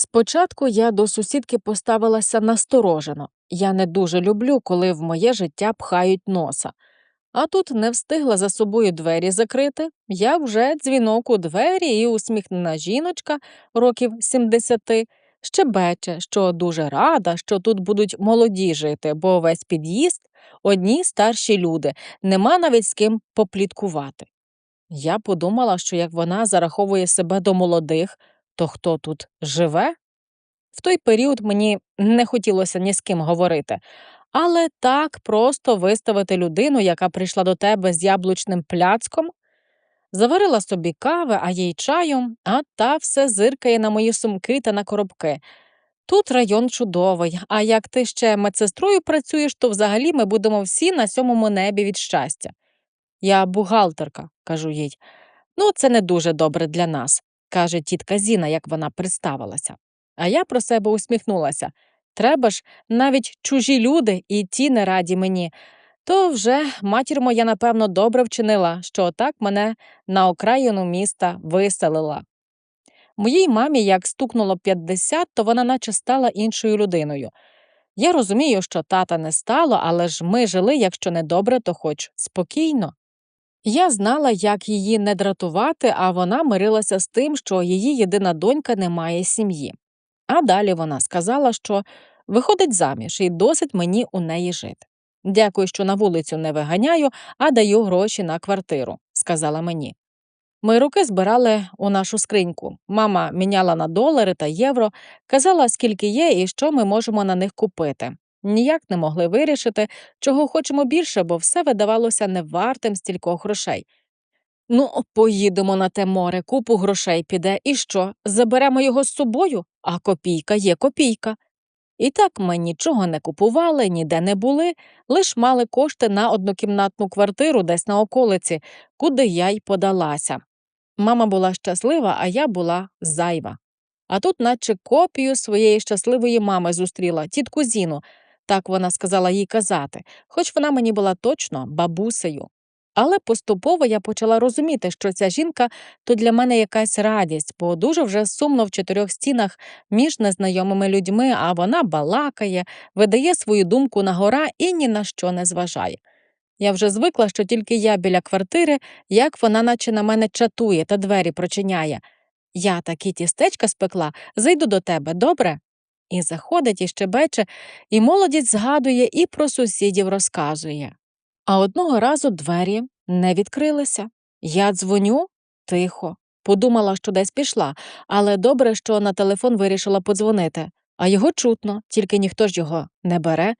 Спочатку я до сусідки поставилася насторожено. Я не дуже люблю, коли в моє життя пхають носа. А тут не встигла за собою двері закрити. Я вже дзвінок у двері і усміхнена жіночка років 70 щебече, що дуже рада, що тут будуть молоді жити, бо весь під'їзд одні старші люди, нема навіть з ким попліткувати. Я подумала, що як вона зараховує себе до молодих, то хто тут живе? В той період мені не хотілося ні з ким говорити, але так просто виставити людину, яка прийшла до тебе з яблучним пляцком, заварила собі кави, а їй чаю, а та все зиркає на мої сумки та на коробки. Тут район чудовий, а як ти ще медсестрою працюєш, то взагалі ми будемо всі на сьомому небі від щастя. Я бухгалтерка, кажу їй. Ну, це не дуже добре для нас, каже тітка Зіна, як вона представилася. А я про себе усміхнулася. Треба ж, навіть чужі люди і ті не раді мені. То вже матір моя, напевно, добре вчинила, що отак мене на окраїну міста виселила. Моїй мамі, як стукнуло 50, то вона наче стала іншою людиною. Я розумію, що тата не стало, але ж ми жили, якщо не добре, то хоч спокійно. Я знала, як її не дратувати, а вона мирилася з тим, що її єдина донька не має сім'ї. А далі вона сказала, що виходить заміж і досить мені у неї жити. Дякую, що на вулицю не виганяю, а даю гроші на квартиру, сказала мені. Ми руки збирали у нашу скриньку. Мама міняла на долари та євро, казала, скільки є і що ми можемо на них купити. Ніяк не могли вирішити, чого хочемо більше, бо все видавалося невартим стількох грошей. Ну, поїдемо на те море, купу грошей піде, і що? Заберемо його з собою, а копійка є копійка. І так ми нічого не купували, ніде не були, лиш мали кошти на однокімнатну квартиру десь на околиці, куди я й подалася. Мама була щаслива, а я була зайва. А тут, наче копію своєї щасливої мами зустріла, тітку Зіну, так вона сказала їй казати, хоч вона мені була точно бабусею. Але поступово я почала розуміти, що ця жінка то для мене якась радість, бо дуже вже сумно в чотирьох стінах між незнайомими людьми, а вона балакає, видає свою думку на гора і ні на що не зважає. Я вже звикла, що тільки я біля квартири, як вона наче на мене чатує та двері прочиняє. Я такі тістечка спекла, зайду до тебе, добре? І заходить, і щебече, і молодість згадує і про сусідів розказує. А одного разу двері не відкрилися. Я дзвоню тихо. Подумала, що десь пішла, але добре, що на телефон вирішила подзвонити, а його чутно, тільки ніхто ж його не бере.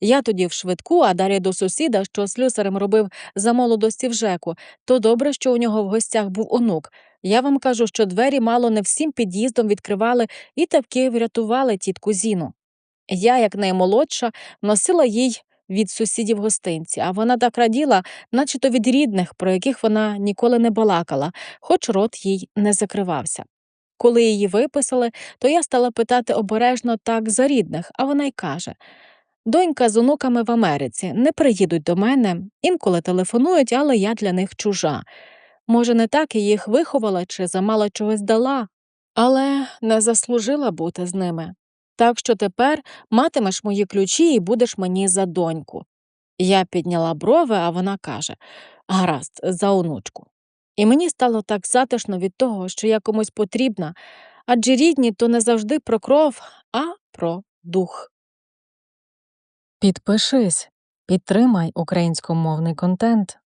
Я тоді в швидку, а далі до сусіда, що слюсарем робив за молодості в ЖЕКу, то добре, що у нього в гостях був онук. Я вам кажу, що двері мало не всім під'їздом відкривали і таки врятували тітку Зіну. Я, як наймолодша, носила їй від сусідів гостинці, а вона так раділа, наче то від рідних, про яких вона ніколи не балакала, хоч рот їй не закривався. Коли її виписали, то я стала питати обережно так за рідних, а вона й каже Донька з онуками в Америці не приїдуть до мене, інколи телефонують, але я для них чужа. Може, не так і їх виховала чи замало чогось дала, але не заслужила бути з ними. Так що тепер матимеш мої ключі і будеш мені за доньку. Я підняла брови, а вона каже гаразд, за онучку. І мені стало так затишно від того, що я комусь потрібна, адже рідні то не завжди про кров, а про дух. Підпишись, підтримай українськомовний контент.